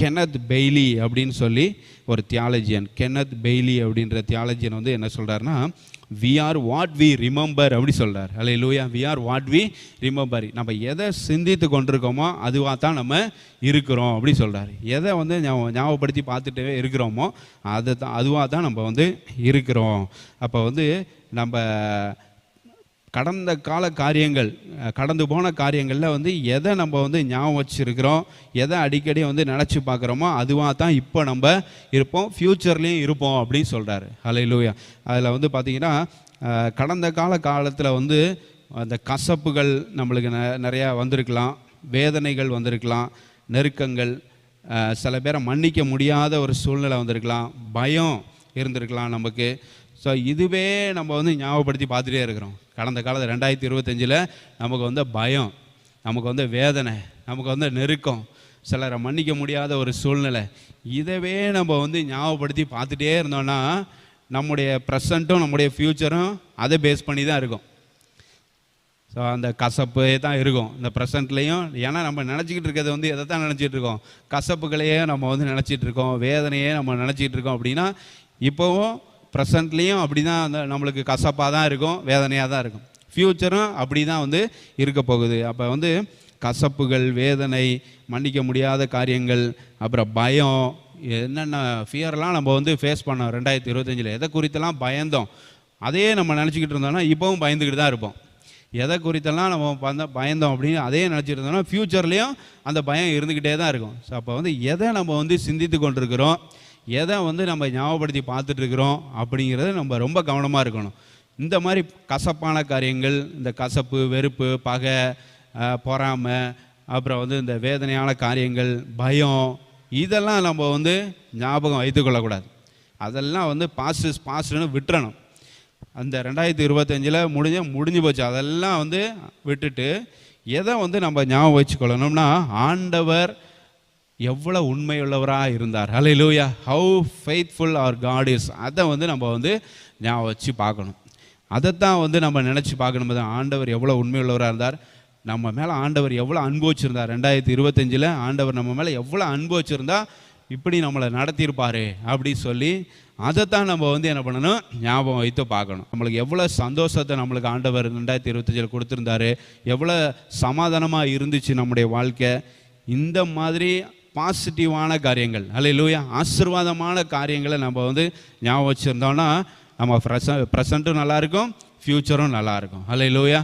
Kenneth Bailey அப்படின்னு சொல்லி ஒரு தியாலஜியன் கெனத் பெய்லி அப்படின்ற தியாலஜியன் வந்து என்ன சொல்கிறாருன்னா we are what we remember அப்படி சொல்கிறார் அல்ல லூயா we are what we remember நம்ம எதை சிந்தித்து கொண்டிருக்கோமோ அதுவாக தான் நம்ம இருக்கிறோம் அப்படி சொல்கிறார் எதை வந்து ஞாபகப்படுத்தி பார்த்துட்டே இருக்கிறோமோ அதை தான் அதுவாக தான் நம்ம வந்து இருக்கிறோம். அப்போ வந்து நம்ம கடந்த கால காரியங்கள் கடந்து போன காரியங்களில் வந்து எதை நம்ம வந்து ஞாபகம் வச்சுருக்கிறோம் எதை அடிக்கடி வந்து நினச்சி பார்க்குறோமோ அதுவாக தான் இப்போ நம்ம இருப்போம் ஃப்யூச்சர்லேயும் இருப்போம் அப்படின்னு சொல்கிறாரு ஹலை லூயா அதில் வந்து பார்த்திங்கன்னா கடந்த கால காலத்தில் வந்து அந்த கசப்புகள் நம்மளுக்கு ந நிறையா வந்திருக்கலாம் வேதனைகள் வந்திருக்கலாம் நெருக்கங்கள் சில பேரை மன்னிக்க முடியாத ஒரு சூழ்நிலை வந்திருக்கலாம் பயம் இருந்திருக்கலாம் நமக்கு. ஸோ இதுவே நம்ம வந்து ஞாபகப்படுத்தி பார்த்துட்டே இருக்கிறோம். கடந்த காலத்தில் ரெண்டாயிரத்தி இருபத்தஞ்சில் நமக்கு வந்து பயம் நமக்கு வந்து வேதனை நமக்கு வந்து நெருக்கம் சிலரை மன்னிக்க முடியாத ஒரு சூழ்நிலை. இதவே நம்ம வந்து ஞாபகப்படுத்தி பார்த்துட்டே இருந்தோம்னா நம்முடைய ப்ரெசண்ட்டும் நம்முடைய ஃப்யூச்சரும் அதை பேஸ் பண்ணி தான் இருக்கும். ஸோ அந்த கசப்பு தான் இருக்கும். இந்த ப்ரெசண்ட்லேயும் ஏன்னா நம்ம நினச்சிக்கிட்டு இருக்கிறது வந்து எதை தான் நினச்சிட்டு இருக்கோம்? கசப்புகளையே நம்ம வந்து நினச்சிட்டு இருக்கோம் வேதனையே நம்ம நினச்சிட்டு இருக்கோம் அப்படின்னா இப்போவும் ப்ரெசண்ட்லேயும் அப்படி தான் அந்த நம்மளுக்கு கசப்பாக தான் இருக்கும் வேதனையாக தான் இருக்கும். ஃப்யூச்சரும் அப்படி தான் வந்து இருக்க போகுது. அப்போ வந்து கசப்புகள் வேதனை மன்னிக்க முடியாத காரியங்கள் அப்புறம் பயம் என்னென்ன ஃபியர்லாம் நம்ம வந்து ஃபேஸ் பண்ணோம் ரெண்டாயிரத்தி இருபத்தஞ்சில். எதை குறித்தெல்லாம் பயந்தோம்? அதையே நம்ம நினச்சிக்கிட்டு இருந்தோம்னா இப்போவும் பயந்துக்கிட்டு தான் இருப்போம். எதை குறித்தெல்லாம் நம்ம வந்த பயந்தோம் அப்படின்னு அதே நினச்சிட்டு இருந்தோம்னா ஃப்யூச்சர்லேயும் அந்த பயம் இருந்துக்கிட்டே தான் இருக்கும். ஸோ அப்போ வந்து எதை நம்ம வந்து சிந்தித்து கொண்டிருக்கிறோம்? எதை வந்து நம்ம ஞாபகப்படுத்தி பார்த்துட்டு இருக்கிறோம் அப்படிங்கிறது நம்ம ரொம்ப கவனமாக இருக்கணும். இந்த மாதிரி கசப்பான காரியங்கள் இந்த கசப்பு வெறுப்பு பகை பொறாமை அப்புறம் வந்து இந்த வேதனையான காரியங்கள் பயம் இதெல்லாம் நம்ம வந்து ஞாபகம் வைத்துக்கொள்ளக்கூடாது அதெல்லாம் வந்து பாஸ்ட் பாஸ்ட்னு விட்டுறணும். அந்த ரெண்டாயிரத்தி இருபத்தஞ்சில் முடிஞ்ச முடிஞ்சு போச்சு. அதெல்லாம் வந்து விட்டுட்டு எதை வந்து நம்ம ஞாபகம் வச்சுக்கொள்ளணும்னா ஆண்டவர் எவ்வளோ உண்மையுள்ளவராக இருந்தார். ஹலே லூயா ஹவு ஃபெய்த்ஃபுல் அவர் காட் இஸ் அதை வந்து நம்ம வந்து ஞாபகம் வச்சு பார்க்கணும். அதைத்தான் வந்து நம்ம நினச்சி பார்க்கணும். தான் ஆண்டவர் எவ்வளோ உண்மையுள்ளவராக இருந்தார். நம்ம மேலே ஆண்டவர் எவ்வளோ அன்பு வச்சுருந்தார். ரெண்டாயிரத்தி இருபத்தஞ்சில் ஆண்டவர் நம்ம மேலே எவ்வளோ அன்பு வச்சுருந்தா இப்படி நம்மளை நடத்தியிருப்பார் அப்படி சொல்லி அதைத்தான் நம்ம வந்து என்ன பண்ணணும்? ஞாபகம் வைத்து பார்க்கணும். நம்மளுக்கு எவ்வளோ சந்தோஷத்தை நம்மளுக்கு ஆண்டவர் ரெண்டாயிரத்தி இருபத்தஞ்சில் கொடுத்துருந்தாரு. எவ்வளோ சமாதானமாக இருந்துச்சு நம்முடைய வாழ்க்கை. இந்த மாதிரி பாசிட்டிவான காரியங்கள். அல்ல லூயா ஆசீர்வாதமான காரியங்களை நம்ம வந்து ஞாபகம் வச்சுருந்தோம்னா நம்ம ப்ரெச ப்ரெசண்ட்டும் நல்லாயிருக்கும் ஃப்யூச்சரும் நல்லாயிருக்கும் அல்ல லூயா